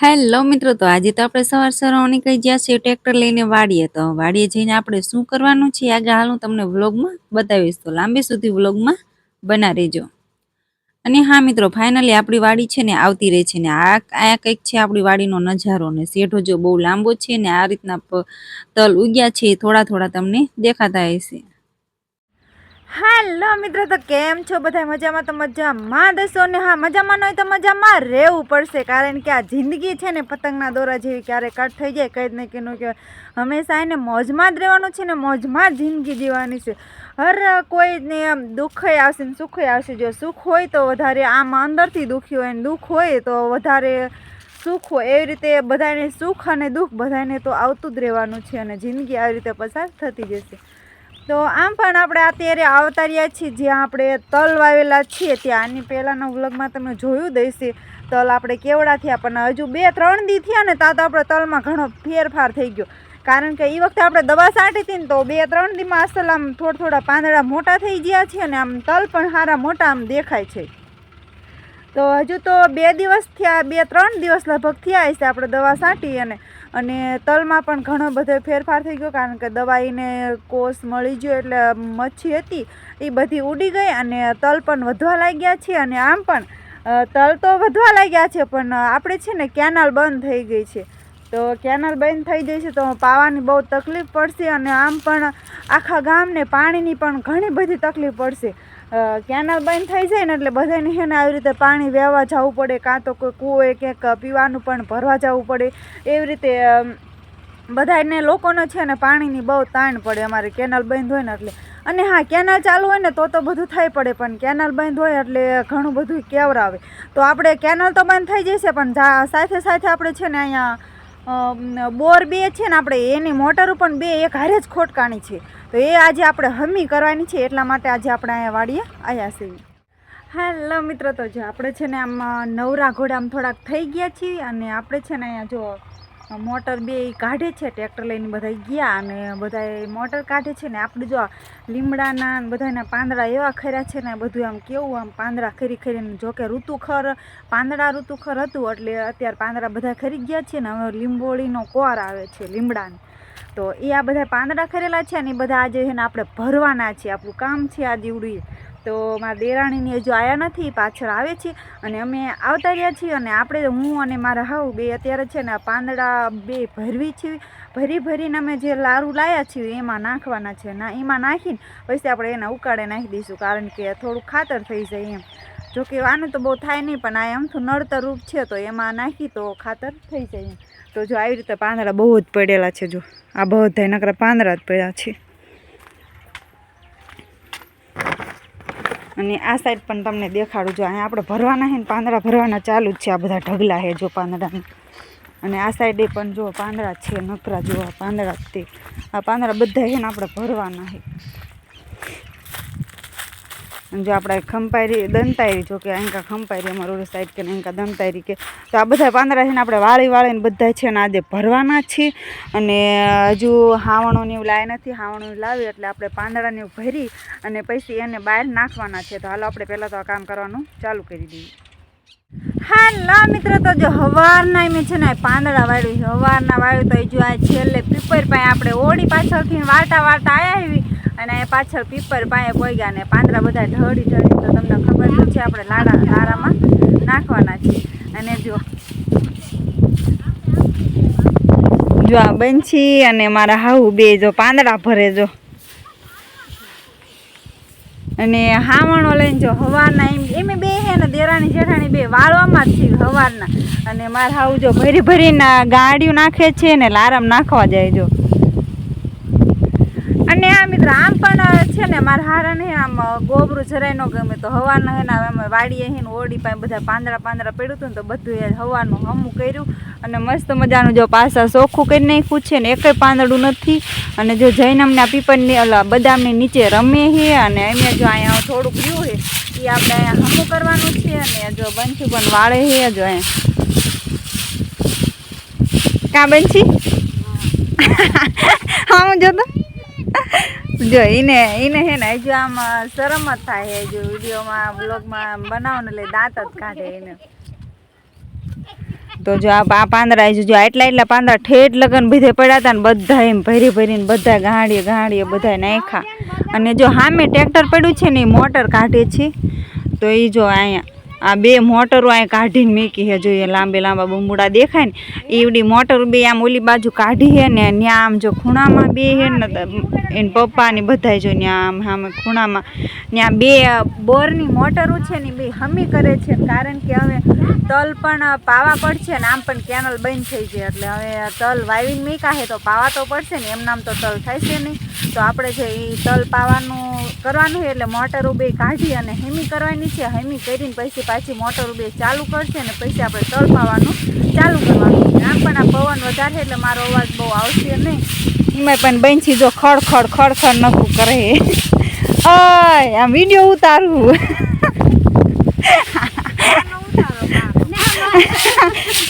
Hello મિત્રો, તો આજે તો આપણે સવાર સવાર નીકળી જ્યાં છીએ ટ્રેક્ટર લઈને વાડીએ. તો વાડીએ જઈને આપણે શું કરવાનું છે આગળ હાલ હું તમને વ્લોગમાં બતાવીશ. તો લાંબી સુધી વ્લોગમાં બના રહેજો. અને હા મિત્રો, ફાઇનલી આપણી વાડી છે ને આવતી રહે છે ને આ આ કંઈક છે આપણી વાડીનો નજારો ને શેઢો જો બહુ લાંબો છે ને આ રીતના તલ ઉગ્યા છે થોડા થોડા તમને દેખાતા હશે. હાલો મિત્રો, તો કેમ છો બધા મજામાં તો મજામાં. દસો ને હા, મજામાં ન હોય તો મજામાં રહેવું પડશે, કારણ કે આ જિંદગી છે ને પતંગના દોરા જેવી ક્યારે કટ થઈ જાય, કંઈ જ નહીં કે નું કે હંમેશા એને મોજમાં જ રહેવાનું છે ને મોજમાં જિંદગી જીવવાની છે. હર કોઈને આમ દુઃખય આવશે ને સુખય આવશે, જો સુખ હોય તો વધારે આમ અંદરથી દુઃખી હોય ને દુઃખ હોય તો વધારે સુખ હોય. એવી રીતે બધાને સુખ અને દુઃખ બધાને તો આવતું જ રહેવાનું છે અને જિંદગી આવી રીતે પસાર થતી જશે. તો આમ પણ આપણે અત્યારે આવતા રહ્યા છીએ. જ્યાં આપણે તલ વાવેલા છીએ, ત્યાં આની પહેલાંના વ્લોગમાં તમે જોયું દઈશે તલ આપણે કેવડા થયા, પણ હજુ બે ત્રણ દી થયા ને ત્યાં તો આપણે તલમાં ઘણો ફેરફાર થઈ ગયો. કારણ કે એ વખતે આપણે દવા છાંટી હતી ને, તો બે ત્રણ દીમાં અસલ આમ થોડા થોડા પાંદડા મોટા થઈ ગયા છે અને આમ તલ પણ સારા મોટા આમ દેખાય છે. તો હજુ તો બે દિવસ થયા, બે ત્રણ દિવસ લગભગ થયા છે આપણે દવા છાંટી અને અને તલમાં પણ ઘણો બધો ફેરફાર થઈ ગયો, કારણ કે દવાઈને કોષ મળી ગયો એટલે મચ્છી હતી, એ બધી ઉડી ગઈ અને તલ પણ વધવા લાગ્યા છે અને આમ પણ તલ તો વધવા લાગ્યા છે, પણ આપણે છે ને કેનાલ બંધ થઈ ગઈ છે. તો કેનાલ બંધ થઈ જાય છે તો પાવાની બહુ તકલીફ પડશે અને આમ પણ આખા ગામને પાણીની પણ ઘણી બધી તકલીફ પડશે. કેનાલ બંધ થઈ જાય ને એટલે બધાને છે ને આવી રીતે પાણી વહેવા જવું પડે, કાં તો કોઈ કૂએ ક્યાંક પીવાનું પણ ભરવા જવું પડે. એવી રીતે બધાને લોકોનો છે ને પાણીની બહુ તાણ પડે અમારે કેનાલ બંધ હોય ને એટલે. અને હા, કેનાલ ચાલુ હોય ને તો તો બધું થઈ પડે, પણ કેનાલ બંધ હોય એટલે ઘણું બધું કેવરાવે. તો આપણે કેનાલ તો બંધ થઈ જશે, પણ સાથે સાથે આપણે છે ને અહીંયા બોર બે છે ને આપણે, એની મોટરો પણ બે, એક હારે જ ખોટકાણી છે. તો એ આજે આપણે હમી કરવાની છે, એટલા માટે આજે આપણે અહીંયા વાડીએ આવ્યા છીએ. હેલો મિત્રો, તો જો આપણે છે ને આમ નવરા ઘોડા થોડાક થઈ ગયા છીએ અને આપણે છે ને અહીંયા જો મોટર બે કાઢે છે, ટ્રેક્ટર લઈને બધા ગયા અને બધા મોટર કાઢે છે ને આપણે જો લીમડાના બધાના પાંદડા એવા ખર્યા છે ને બધું આમ કેવું આમ પાંદડા ખરી ખરીને જો કે ઋતુખર, પાંદડા ઋતુખર હતું એટલે અત્યારે પાંદડા બધા ખરી ગયા છે ને હવે લીંબોળીનો કોર આવે છે, લીમડાનો. તો એ આ બધા પાંદડા ખરેલા છે ને એ બધા આજે એને આપણે ભરવાના છે. આપણું કામ છે આ જીવડું તો મારા દેરાણીની હજુ આવ્યા નથી પાછળ આવે છે અને અમે આવતા રહ્યા છીએ અને આપણે હું અને મારા હાવ બે અત્યારે છે ને પાંદડા બે ભરવી છે ભરી ભરીને અમે જે લારું લાયા છીએ એમાં નાખવાના છે ના એમાં નાખીને પછી આપણે એના ઉકાળે નાખી દઈશું કારણ કે થોડું ખાતર થઈ જાય એમ. જોકે આનું તો બહુ થાય નહીં પણ આ આમથું નડતર રૂપ છે તો એમાં નાખી તો ખાતર થઈ જાય એમ. તો જો આવી રીતે પાંદડા બહુ જ પડેલા છે જો. આ બધા નકરા પાંદડા જ પડ્યા છે. અને આ સાઈડ પણ તમને દેખાડું જો, અહીંયા આપણે ભરવાના છે ને, પાંદડા ભરવાના ચાલુ જ છે આ બધા ઢગલા છે જો પાંદડાના. અને આ સાઈડે પણ જો પાંદડા છે, નકરા જો આ પાંદડા તે. આ પાંદડા બધા છે ને આપણે ભરવાના અને જો આપણે ખંપાયરી, દંતાયરી, જો કે અહીં ખંપાયરી અમારું ઓલી સાઈડ કે અહીં દંતાયરી કે, તો આ બધા પાંદડા છે ને આપણે વાળી વાળીને બધા છે ને આજે ભરવાના છે અને હજુ હાવણોને એવું લાવ્યા નથી, હાવણું લાવી એટલે આપણે પાંદડાને એવું ભરી અને પછી એને બહાર નાખવાના છે. તો હાલો આપણે પહેલાં તો આ કામ કરવાનું ચાલુ કરી દઈએ. હાલો મિત્રો, તો જો હવારના મેં છે ને પાંદડા વાળ્યું હવારના વાળ્યું તો જો આ છેલ્લે પીપર પાસે આપણે ઓળી પાછળથી વાળતા વાળતા આવ્યા આવી અને અહીંયા પાછળ પીપર પાસે પોગ્યા ને પાંદડા બધા ઢળી ઢળી તો તમને ખબર તો છે, આપણે લાડા લારામાં નાખવાના છે. અને જો. જો આ બંછી અને મારા હાહુ બે જો પાંદડા ભરે જો. અને હાવણો લઈને જો હવારના એમ એમ બે હે ને દેરાણી જેઠાણી બે વાળવામાં જ છે હવારના. અને મારા હાઉ જો ભરી ભરીને ગાડીઓ નાખે છે ને લારામ નાખવા જાય જો. મિત્ર આમ પણ છે ને મારા હારાને આમ ગોબરું જરાય ન ગમે. તો હવાના હે ને અમે વાડીએ હે ને ઓડી પાસે બધા પાંદડા પાંદડા પડ્યું હતું ને તો બધું એ હવાનું હમું કર્યું. અને મસ્ત મજાનું જો પાછા ચોખ્ખું કરી નાખ્યું છે ને એકેય પાંદડું નથી. અને જો જઈને અમને આ પીપળની ઓલા બદામની નીચે રમે છે અને અમે જો અહીંયા થોડુંક રહ્યું છે એ આપણે અહીંયા હમું કરવાનું છે અને જો બંછી પણ વાળે છે જો અહીંયા. કાં બંછી હા. હું જોતો? જો એને એને હે ને, હજુ આમ શરમ જ થાય છે જો વિડીયોમાં બ્લોગમાં બનાવો ને એટલે દાંત જ કાઢે એને. તો જો, આ પાંદડા જો આટલા એટલા પાંદડા ઠેઠ લગન બધે પડ્યા હતા ને બધા એમ ભરી ભરીને બધા ગાંડીએ ગાંડીએ બધા નાખ્યા. અને જો સામે ટ્રેક્ટર પડ્યું છે ને, એ મોટર કાઢે છે. તો એ જો, અહીંયા આ બે મોટરો અહીં કાઢીને મૂકી છે જોઈએ લાંબે લાંબા બુંબુડા દેખાય ને એવડી મોટર બે આમ ઓલી બાજુ કાઢી છે ને ત્યાં આમ જો ખૂણામાં બે હે ને એને પપ્પા ને બધા જો ત્યાં આમ સામે ખૂણામાં ત્યાં બે બોરની મોટરો છે ને બે હમી કરે છે, કારણ કે હવે તલ પણ પાવા પડશે ને આમ પણ કેનલ બંધ થઈ છે એટલે હવે તલ વાવીને મીકા છે, તો પાવા તો પડશે ને, એમ નામ તો તલ થાય છે નહીં. તો આપણે છે એ તલ પાવાનું કરવાનું એટલે મોટરો બે કાઢી અને હેમી કરવાની છે, હેમી કરીને પછી પાછી મોટરો બે ચાલુ કરશે ને પછી આપણે તલ પાવાનું ચાલુ કરવાનું આમ પણ આ પવન વધારે એટલે મારો અવાજ બહુ આવશે નહીં. એમાં પણ બનશી, જો ખડ ખડ ખડ ખડ નખું કરે. અય આમ વીડિયો ઉતારવું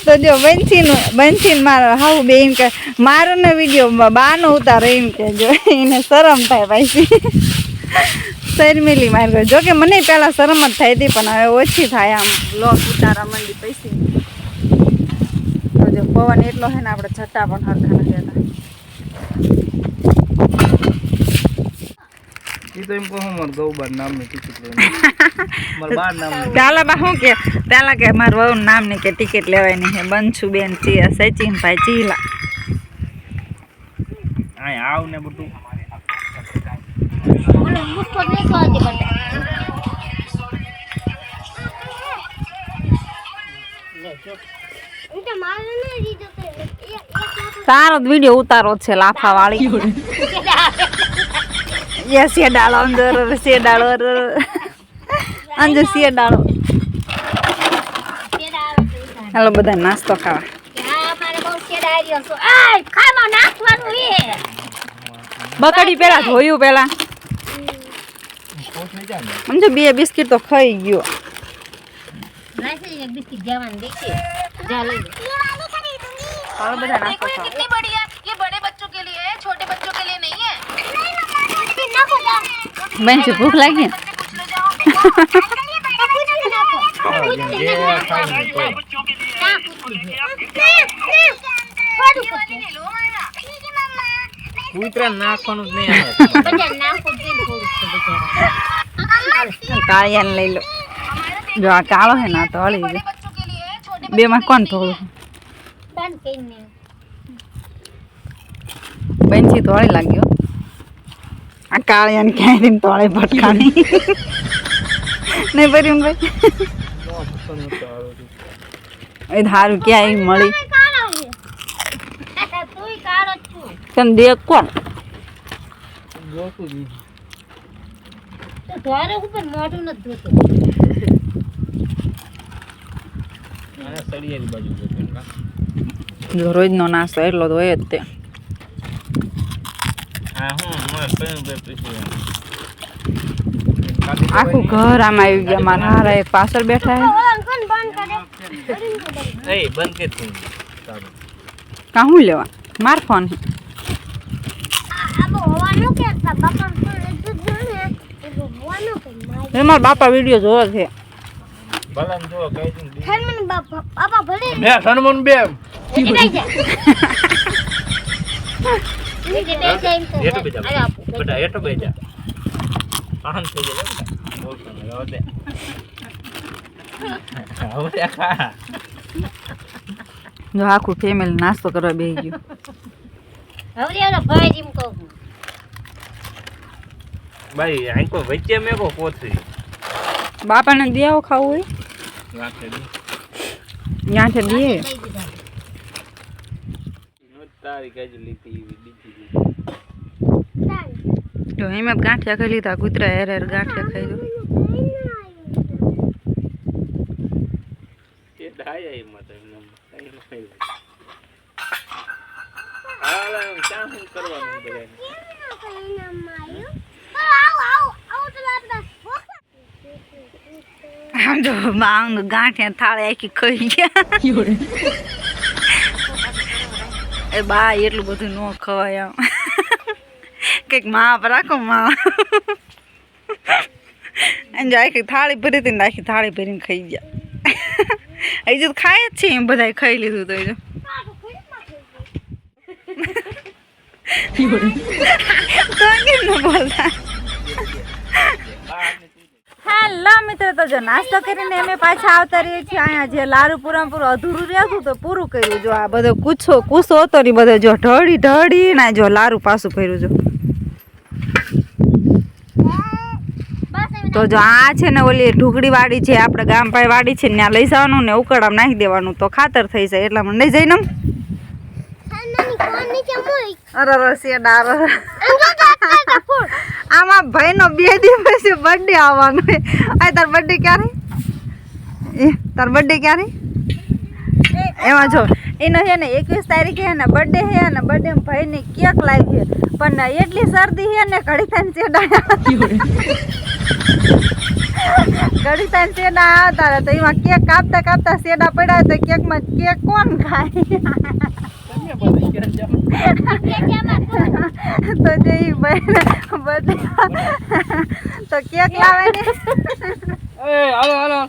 તો જો બંસીનું બંસીન મારો હાવ બે એમ કે મારો ને વીડિયો બાનો ઉતારો એમ કે જો, એને શરમ થાય પાછી. શર્મિલી મારી જો કે મને પહેલાં શરમ જ થઈ હતી, પણ હવે ઓછી થાય આમ. બ્લોગ ઉતારા મંડી પૈસી. તો જો, પવન એટલો છે ને, આપણે છટ્ટા પણ હરખા નથી હતા એ તો એમ કહું મારે ગૌબાર નામની ટિકિટ લેવાની મારે બાર નામની પેલા બા શું કે? પેલા કે મારા વહુ નામની કે ટિકિટ લેવાની છે બંસુ બેન ચી સચિન ભાઈ ચીલા. અહીં આવ ને સારો વીડિયો ઉતારો છે લાફા વાળી યે શેડાળો અંદર શેડાળો અંજુ શેડાળો હાલો બધા નાસ્તો ખાવા બકડી પેલા ધોયું પેલા પોસ્ટ નહીં જાય ને સમજો બે બિસ્કિટ તો ખાઈ ગયો હાલો બધા નાસ્તો ખાવા બેન છે ભૂખ લાગી કૂતરા નાખવાનું જ નહીં કાળિયાને લઈ લો. જો આ કાળો છે ને તો હળી ગયો બે માં કોણ થોડું બેનથી તો લાગ્યો. આ કાળિયાને ક્યાંય તોળે ભટકાણી નહીં ભર્યું ને ભાઈ? એ ધારું ક્યાંય મળી? તને દેખ કોણ જોતું જ નહીં. આને સળિયાની બાજુ જોતું ને કા? જો રોજનો નાસ્તો એટલો તો હોય જ તે. હા હું આખું ઘર આમાં આવી ગયા મારા હારા એક પાછળ બેઠા હે એ બંધ કે હું લેવા? માર ફોન હે. મારા બાપા વીડિયો જોવે છે. દી. ભલે. બે હવે હવે જો આખું ફેમિલી નાસ્તો કરવા બેહી ગયું. ભાઈ આંકો વચ્ચે મેકો કોથરી બાપાને દે આવો ખાવું હોય? રાખે. દી દે તારી કઈ લીધી બીજી તો એમાં ગાંઠિયા ખાઈ લીધા કૂતરા હેર હેર ગાંઠિયા ખાઈ બાંગ ગાંઠિયા થાળે આખી ખાઈ ગયા. એ બા એટલું બધું ન ખવાય આમ કંઈક માપ રાખો માં અને આખી થાળી ભરી હતી ને આખી થાળી ભરીને ખાઈ ગયા. હજુ ખાય જ છે એમ બધાએ ખાઈ લીધું તો એ જો તો કેમ ન બોલતા? હેલો મિત્રો તો જો નાસ્તો કરીને અમે પાછા આવતા રહીએ છીએ. અહીંયા જે લારું પૂરમપૂરું અધૂરું રહેતું તો પૂરું કર્યું. જો આ બધો કૂછો કૂસો હતો ને બધો જો ઢળી ઢળી ના જો લારું પાછું ફર્યું જો. તો જો આ છે ને ઓલી ઢુકડી વાડી છે આપણે ગામ પાસે વાડી છે ને ત્યાં લઈ જવાનું ને ઉકળામ નાખી દેવાનું. તો ખાતર થઈ જાય એટલા મને લઈ જઈને અરે રસિયા. આમાં ભાઈનો બે દિવસ બર્થડે આવવાનો છે. આ તાર બર્થડે ક્યારે? એ, તાર બર્થડે ક્યારે? એમાં જો, એનો છે ને એકવીસ તારીખે છે ને બર્થડે છે ને બર્થડે ભાઈને કેક લાવી છે. પણ એટલી શરદી છે ને ઘડી થાય ચેડા ઘડી થાય ચેડા આવતા તો એમાં કેક કાપતા કાપતા ચેડા પડ્યા તો કેકમાં કેક કોણ ખાય? તો જે ઈ ભાઈ તો કેક લાવે ને એ હાલો હાલો.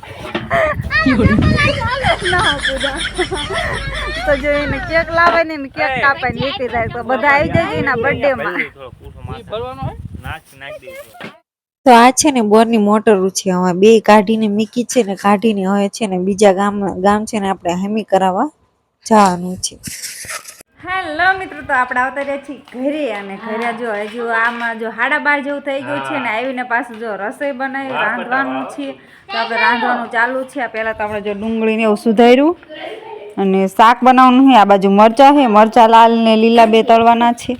ના પૂજા તો જો કેક લાવે ને કેક કાપે ને વેચી જાય તો બધા આવી જાય એના બર્થડે માં. તો આ છે ને બોરની મોટર છે હવે. બે કાઢીને મીકી છે ને કાઢીને હવે છે ને બીજા ગામ ગામ છે ને આપણે હેમી કરાવવા જવાનું છે. હેલો મિત્રો તો આપણે આવતા રહ્યા છીએ ઘરે અને ઘરે જો હજુ આમાં જો હાડા બાર જેવું થઈ ગયું છે ને આવીને પાછું જો રસોઈ બનાવી રાંધવાનું છે. તો આપણે રાંધવાનું ચાલુ છે. આ પહેલાં તો આપણે જો ડુંગળીને એવું સુધાર્યું અને શાક બનાવવાનું છે. આ બાજુ મરચાં છે. મરચાં લાલ ને લીલા બે તળવાના છે.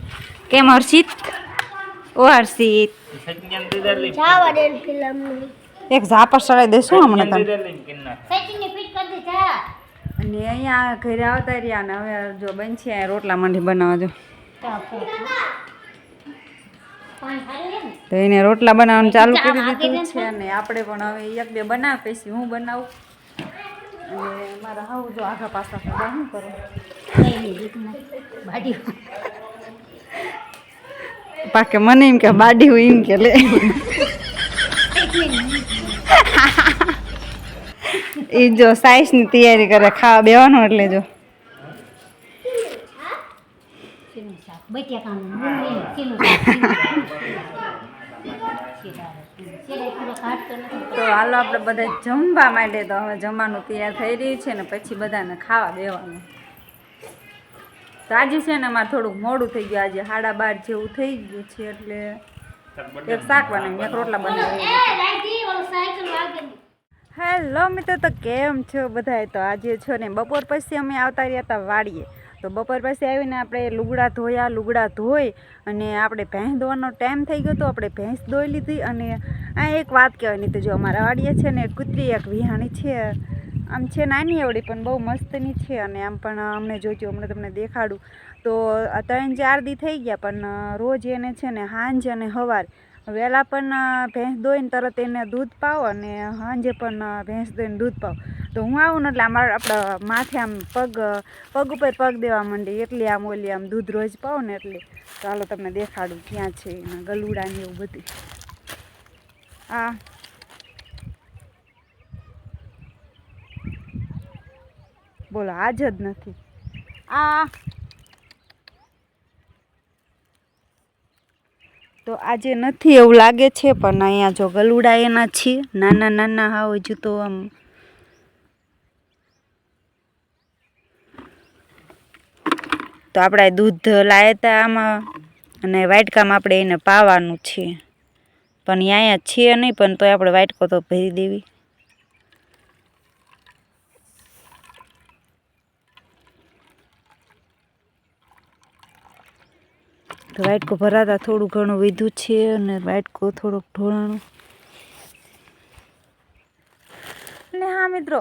કેમ હર્ષિત? ઓ હર્ષિત. એક ઝાપર ચડાવી દઈશું હમણાં તને. અને અહીંયા ઘરે આવતા રહ્યા ને હવે જો બન છે રોટલા માંડી બનાવવા જો. તો એને રોટલા બનાવવાનું ચાલુ કરી દીધું છે અને આપણે પણ હવે એક બે બનાવ પછી હું બનાવું. અને મારા હાવ જો આખા પાછા બધા શું કરું? પાકે મને એમ કે બાડી હું એમ કે લે. એ જો સાઈઝની તૈયારી કરે ખાવા બેવાનું એટલે જો. તો હાલો આપણે બધા જમવા માંડે તો હવે જમવાનું તૈયાર થઈ રહ્યું છે ને પછી બધાને ખાવા દેવાનું તો આજે છે ને અમારે થોડુંક મોડું થઈ ગયું આજે સાડા બાર જેવું થઈ ગયું છે એટલે એક શાક બનાવી એક રોટલા બનાવી હેલો મિત્રો, તો કેમ છો બધાય? તો આજે છો ને બપોર પછી અમે આવતા રહ્યા હતા વાડીએ. તો બપોર પછી આવીને આપણે લુગડા ધોયા, લુગડા ધોઈ અને આપણે ભેંસ ધોવાનો ટાઈમ થઈ ગયો તો આપણે ભેંસ ધોઈ લીધી અને આ એક વાત કહેવાની તો જો અમારા વાડીએ છે ને કૂતરી એક વિહાણી છે. આમ છે નાની એવડી, પણ બહુ મસ્તની છે અને આમ પણ અમને જોજો હમણાં તમને દેખાડું. તો ત્રણ ચાર દી થઈ ગયા, પણ રોજ એને છે ને હાંજ અને સવાર વહેલા પણ ભેંસ દોઈને તરત એને દૂધ પાવ અને સાંજે પણ ભેંસ દોઈને દૂધ પાવ. તો હું આવું ને એટલે અમારા આપણા માથે આમ પગ પગ ઉપર પગ દેવા માંડી. એટલી આમ ઓલી આમ દૂધ રોજ પાવ ને એટલે. ચાલો તમને દેખાડું ક્યાં છે એના ગલુડા ને એવું બધું. આ. બોલો, આજ જ નથી. આ. તો આજે નથી એવું લાગે છે, પણ અહીંયા જો ગલુડા એના છે નાના નાના હા હજુ તો આમ. તો આપણે દૂધ લાવ્યા હતા આમાં, અને વાટકામાં આપણે એને પાવાનું છે પણ અહીંયા છીએ નહીં, પણ તોય આપણે વાટકો તો ભરી દેવી. વાટકો ભરાતા થોડું ઘણું વધ્યું છે અને વાટકો થોડોક ઢોળાણું. ને હા મિત્રો,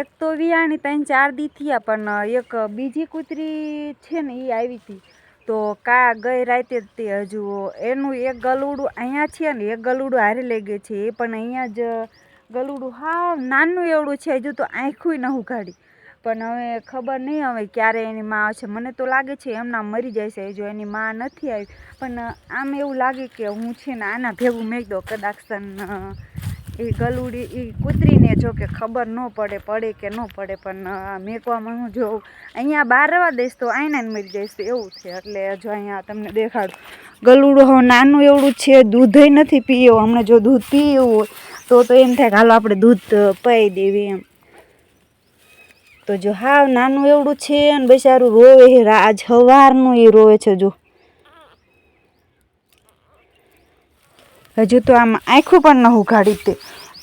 એક તો વિયાણી ત્રણ ચાર દી થયા, પણ એક બીજી કૂતરી છે ને એ આવી હતી. તો કા ગઈ રાતે તે હજુ એનું એક ગલુડું અહીંયા છે ને, એક ગલુડું હારે લઈ ગઈ છે. એ પણ અહીંયા જ ગલુડું હા નાનું એવડું છે, હજુ તો આંખું ન ઉઘાડી. પણ હવે ખબર નહીં હવે ક્યારે એની માં આવશે. મને તો લાગે છે એમના મરી છે જો એની માં નથી આવી. પણ આમ એવું લાગે કે હું છે ને આના ભેગું મેં દો કદાચ એ ગલુડી, એ કૂતરીને જો કે ખબર ન પડે પડે કે ન પડે, પણ મેકવામાં હું જો અહીંયા બહાર રહેવા દઈશ તો આઈને મરી જઈશ એવું છે. એટલે જો અહીંયા તમને દેખાડું. ગલુડું હવે નાનું એવડું છે, દૂધય નથી પીવું હમણાં જો દૂધ પીવું હોય તો તો એમ થાય કે હાલો આપણે દૂધ પાઈ દેવી એમ. તો જો હાવ નાનું એવડું છે અને બિચારું રોવે છે. આજ સવારનું એ રોવે છે જો. હજુ તો આમ આંખું પણ ન ઉઘાડી તે.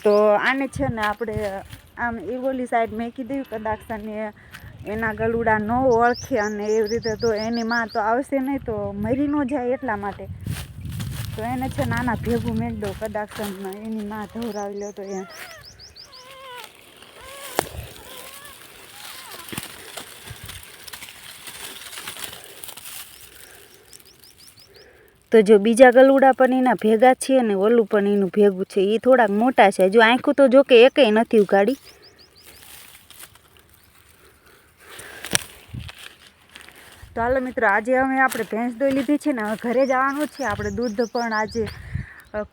તો આને છે ને આપણે આમ ઈગોલી સાઈડ મેકી દેવી કદાચ અને એના ગલુડા ન ઓળખે અને એવી રીતે તો એની માં તો આવશે નહીં તો મરી ન જાય એટલા માટે. તો એને છે નાના ભેગું મેળ દઉં કદાચ એની માં ધવરાવી લો તો એમ તો જો બીજા ગલુડા પણ એના ભેગા છે અને ઓલું પણ એનું ભેગું છે એ થોડાક મોટા છે. જો આંખું તો જો કે એકેય નથી ઉગાડી. તો હાલો મિત્રો, આજે અમે આપણે ભેંસ દોઈ લીધી છે ને, હવે ઘરે જવાનું છે. આપણે દૂધ પણ આજે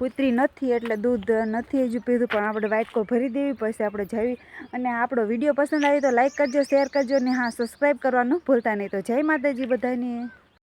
કૂતરી નથી એટલે દૂધ નથી હજુ પીધું, પણ આપણે વાઇકો ભરી દેવી, પછી આપણે જવી અને આપણો વીડિયો પસંદ આવ્યો તો લાઇક કરજો, શેર કરજો, ને હા, સબસ્ક્રાઈબ કરવાનું ભૂલતા નહીં. તો જય માતાજી બધાને.